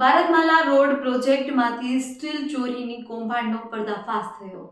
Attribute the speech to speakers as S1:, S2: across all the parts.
S1: Bharatmala road પ્રોજેક્ટમાંથી steel ચોરીની કૌભાંડનો પર્દાફાશ થયો.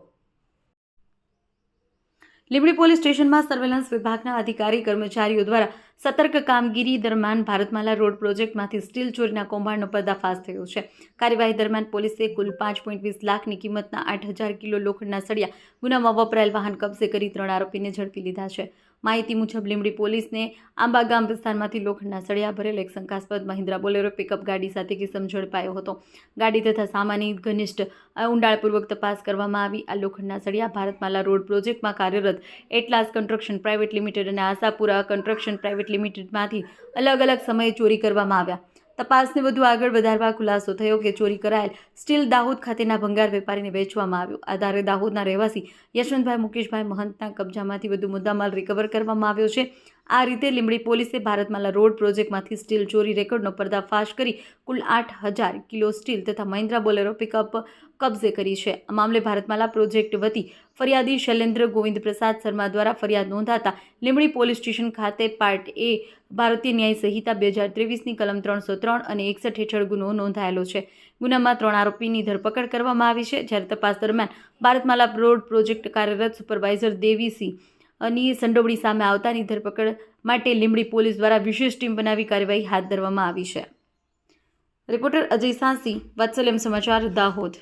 S1: લીંબડી પોલીસ સ્ટેશનમાં સર્વેલન્સ વિભાગના અધિકારી, કર્મચારીઓ દ્વારા સતર્ક કામગીરી દરમિયાન ભારતમાલા રોડ પ્રોજેક્ટમાંથી સ્ટીલ ચોરીના કૌભાંડનો પર્દાફાશ થયો છે. કાર્યવાહી દરમિયાન પોલીસે કુલ પાંચ પોઈન્ટ વીસ લાખની કિંમતના આઠ હજાર કિલો લોખંડના સળિયા, ગુનામાં વપરાયેલ વાહન કબજે કરી ત્રણ આરોપીને ઝડપી લીધા છે. માહિતી મુજબ લીંબડી પોલીસને આંબા ગામ વિસ્તારમાંથી લોખંડના સળિયા ભરેલ એક શંકાસ્પદ મહિન્દ્રા બોલેરો પિકઅપ ગાડી સાથે કિસમ ઝડપાયો હતો. ગાડી તથા સામાની ઘનિષ્ઠ ઊંડાણપૂર્વક તપાસ કરવામાં આવી. આ લોખંડના સળિયા ભારતમાલા રોડ પ્રોજેક્ટમાં કાર્યરત એટલાસ કન્સ્ટ્રક્શન પ્રાઇવેટ લિમિટેડ અને આશાપુરા કન્સ્ટ્રક્શન પ્રાઇવેટ લિમિટેડમાંથી અલગ અલગ સમયે ચોરી કરવામાં આવ્યા. તપાસને વધુ આગળ વધારવા ખુલાસો થયો કે ચોરી કરાયેલ સ્ટીલ દાહોદ ખાતેના ભંગાર વેપારીને વેચવામાં આવ્યો. આધારે દાહોદના રહેવાસી યશવંતભાઈ મુકેશભાઈ મહંતના કબજામાંથી વધુ મુદ્દામાલ રિકવર કરવામાં આવ્યો છે. આ રીતે લીંબડી પોલીસે ભારતમાલા રોડ પ્રોજેક્ટમાંથી સ્ટીલ ચોરી રેકોર્ડનો પર્દાફાશ કરી કુલ આઠ હજાર કિલો સ્ટીલ તથા મહિન્દ્રા બોલેરો પિકઅપ કબજે કરી છે. આ મામલે ભારતમાલા પ્રોજેક્ટ વતી ફરિયાદી શૈલેન્દ્ર ગોવિંદ પ્રસાદ શર્મા દ્વારા ફરિયાદ નોંધાતા લીંબડી પોલીસ સ્ટેશન ખાતે પાર્ટ એ ભારતીય ન્યાય સંહિતા બે હજાર ત્રેવીસની કલમ ત્રણસો ત્રણ અને એકસઠ હેઠળ ગુનો નોંધાયેલો છે. ગુનામાં ત્રણ આરોપીની ધરપકડ કરવામાં આવી છે. જ્યારે તપાસ દરમિયાન ભારતમાલા રોડ પ્રોજેક્ટ કાર્યરત સુપરવાઇઝર દેવીસિંહ ની સંડોવણી સામે આવતાની ધરપકડ માટે લીંબડી પોલીસ દ્વારા વિશેષ ટીમ બનાવી કાર્યવાહી હાથ ધરવામાં આવી છે. રિપોર્ટર અજય સાંસી, વાત્સલ્યમ સમાચાર દાહોદ.